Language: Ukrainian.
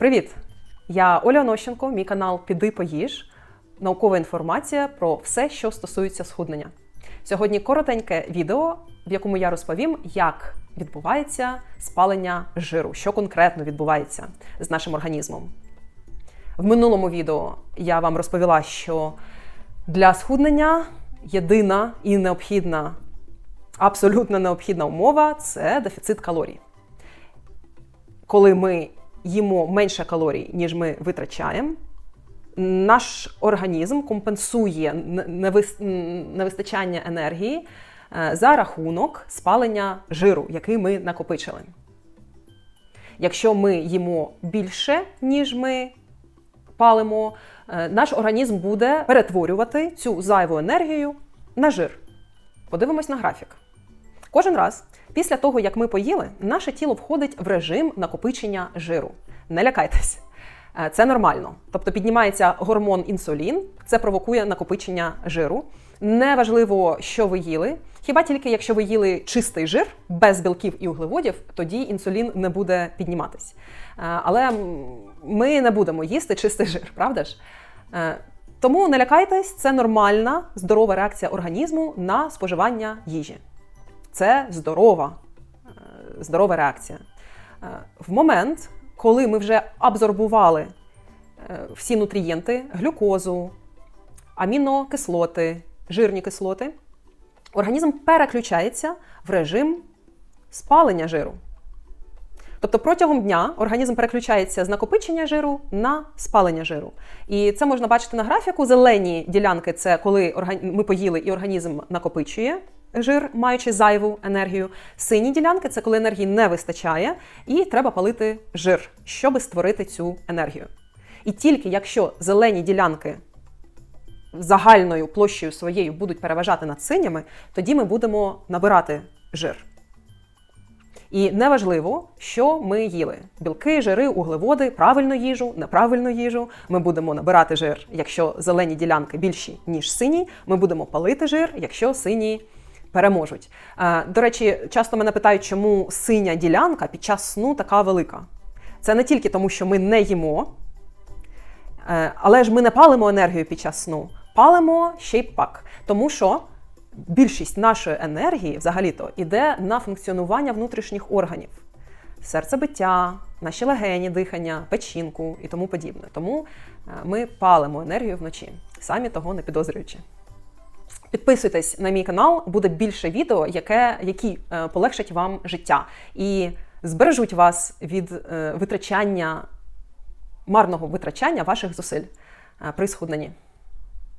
Привіт! Я Оля Онощенко, мій канал Піди поїж. Наукова інформація про все, що стосується схуднення. Сьогодні коротеньке відео, в якому я розповім, як відбувається спалення жиру, що конкретно відбувається з нашим організмом. В минулому відео я вам розповіла, що для схуднення єдина і необхідна, абсолютно необхідна умова це дефіцит калорій. Коли ми їмо менше калорій, ніж ми витрачаємо, наш організм компенсує невистачання енергії е, за рахунок спалення жиру, який ми накопичили. Якщо ми їмо більше, ніж ми палимо, е, наш організм буде перетворювати цю зайву енергію на жир. Подивимось на графік. Кожен раз після того, як ми поїли, наше тіло входить в режим накопичення жиру. Не лякайтесь. Е, Це нормально. Тобто піднімається гормон інсулін, це провокує накопичення жиру. Неважливо, що ви їли. Хіба тільки якщо ви їли чистий жир без білків і углеводів, тоді інсулін не буде підніматись. Е, Але ми не будемо їсти чистий жир, правда ж? Е, Тому не лякайтесь, це нормальна здорова реакція організму на споживання їжі. Це здорова, е, здорова реакція. Е, В момент, коли ми вже абсорбували е, всі нутрієнти, глюкозу, амінокислоти, жирні кислоти, організм переключається в режим спалення жиру. Тобто протягом дня організм переключається з накопичення жиру на спалення жиру. І це можна бачити на графіку. Зелені ділянки це коли ми поїли і організм накопичує жир, маючи зайву енергію. Сині ділянки це коли енергії не вистачає, і треба палити жир, щоб створити цю енергію. І тільки якщо зелені ділянки загальною площею своєю будуть переважати над синіми, тоді ми будемо набирати жир. І неважливо, що ми їли: білки, жири, углеводи, правильну їжу, неправильну їжу. Ми будемо набирати жир, якщо зелені ділянки більші, ніж сині. Ми будемо палити жир, якщо сині переможуть. Е, До речі, часто мене питають, чому синя ділянка під час сну така велика. Це не тільки тому, що ми не їмо, е, але ж ми не палимо енергію під час сну, палимо ще й пак. Тому що більшість нашої енергії взагалі-то іде на функціонування внутрішніх органів: серцебиття, наші легені, дихання, печінку і тому подібне. Тому е, ми палимо енергію вночі, самі того не підозрюючи. Підписуйтесь на мій канал, буде більше відео, яке, які е, полегшать вам життя і збережуть вас від е, витрачання марного витрачання ваших зусиль е, при схудненні.